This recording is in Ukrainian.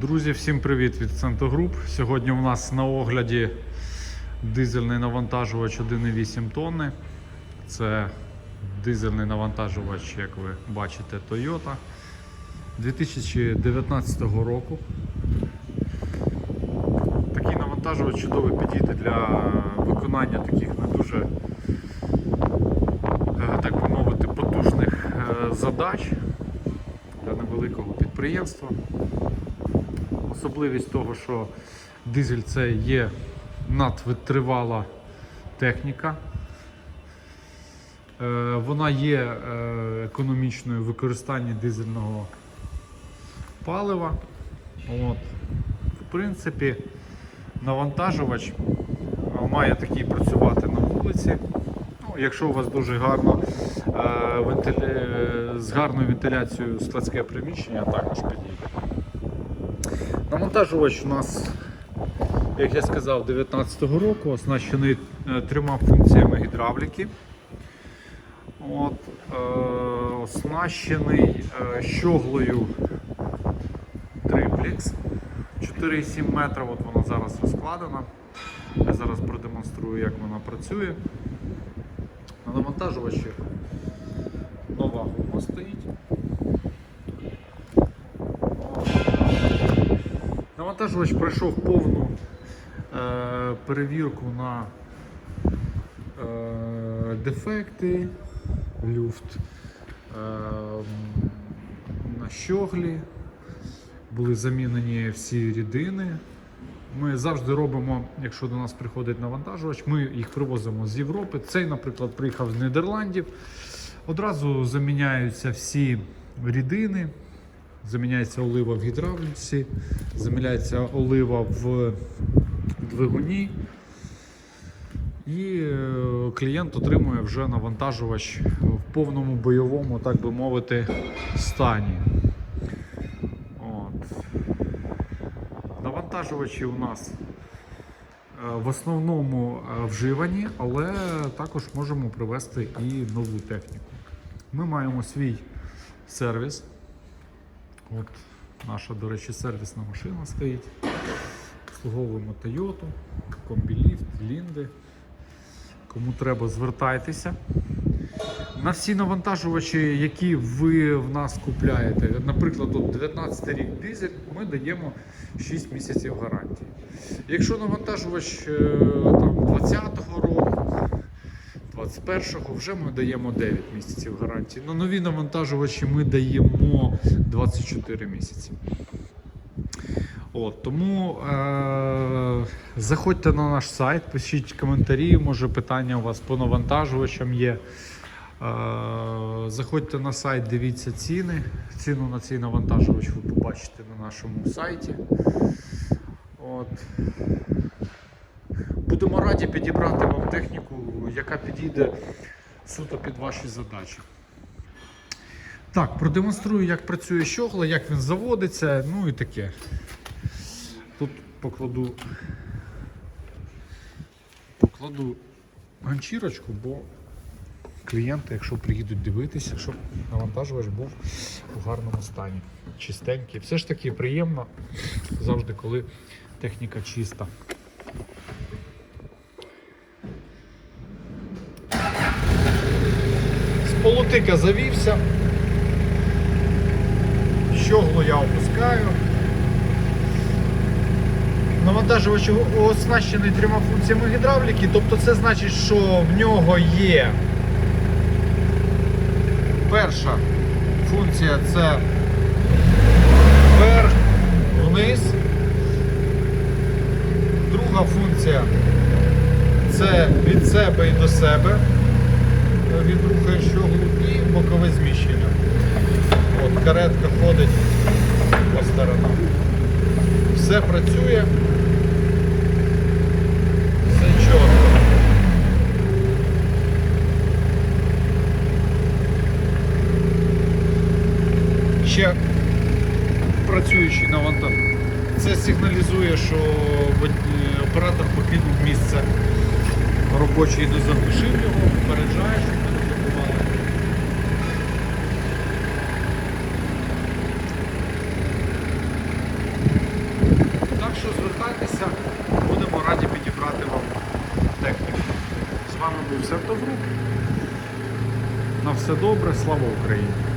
Друзі, всім привіт від Центогруп. Сьогодні у нас на огляді дизельний навантажувач 1,8 тонни. Це дизельний навантажувач, як ви бачите, Toyota 2019 року. Такий навантажувач чудово підійде для виконання таких не дуже, е, так би мовити, потужних е, задач для невеликого підприємства. Особливість того, що дизель це є надвитривала техніка. Е, Вона є е, економічною в використанні дизельного палива. От. В принципі, навантажувач е, має такий працювати на вулиці. Ну, якщо у вас дуже гарно вентилі... е, з гарною вентиляцією складське приміщення, також підійде. Навантажувач у нас, як я сказав, 19-го року оснащений е, трьома функціями гідравліки. От, е, оснащений е, щоглою триплекс 4,7 метра. От вона зараз розкладена. Я зараз продемонструю, як вона працює. На навантажувачі нова гума стоїть. Навантажувач пройшов повну е, перевірку на е, дефекти, люфт е, на щоглі, були замінені всі рідини. Ми завжди робимо, якщо до нас приходить навантажувач, ми їх привозимо з Європи. Цей, наприклад, приїхав з Нідерландів. Одразу заміняються всі рідини, заміняється олива в гідравліці, заміняється олива в двигуні. І е, клієнт отримує вже навантажувач в повному бойовому, так би мовити, стані. От. Навантажувачі у нас е, в основному е, вживані, але також можемо привезти і нову техніку. Ми маємо свій сервіс. От наша, до речі, сервісна машина стоїть. Обслуговуємо Toyota, комбіліфт, Лінди. Кому треба, звертайтеся. На всі навантажувачі, які ви в нас купляєте, наприклад, от 19 рік дизель, ми даємо 6 місяців гарантії. Якщо навантажувач е, там, 20-го року, 21-го, вже ми даємо 9 місяців гарантії. На нові навантажувачі ми даємо 24 місяці. От, тому е- заходьте на наш сайт, пишіть коментарі, може питання у вас по навантажувачам є. Е- заходьте на сайт, дивіться ціни. Ціну на цей навантажувач ви побачите на нашому сайті. От. Будемо раді підібрати вам техніку, яка підійде суто під ваші задачі. Так, продемонструю, як працює щогла, як він заводиться, ну і таке. Тут покладу, покладу ганчірочку, бо клієнти, якщо приїдуть дивитися, щоб навантажувач був у гарному стані, чистенький. Все ж таки приємно завжди, коли техніка чиста. Полутика завівся. Щоглу я опускаю. Навантажувач оснащений трьома функціями гідравліки, тобто це значить, що в нього є перша функція це вверх, вниз. Друга функція це від себе і до себе. Відрухає щоглу і бокове зміщення. От, каретка ходить по сторонам. Все працює. Все чітко. Ще працюючий навантаж. Це сигналізує, що оператор покинув місце робоче і не заглушив його, попереджає, щоб ми не забували. звертайтеся, будемо раді підібрати вам техніку. З вами був Сертогруп. На все добре, слава Україні!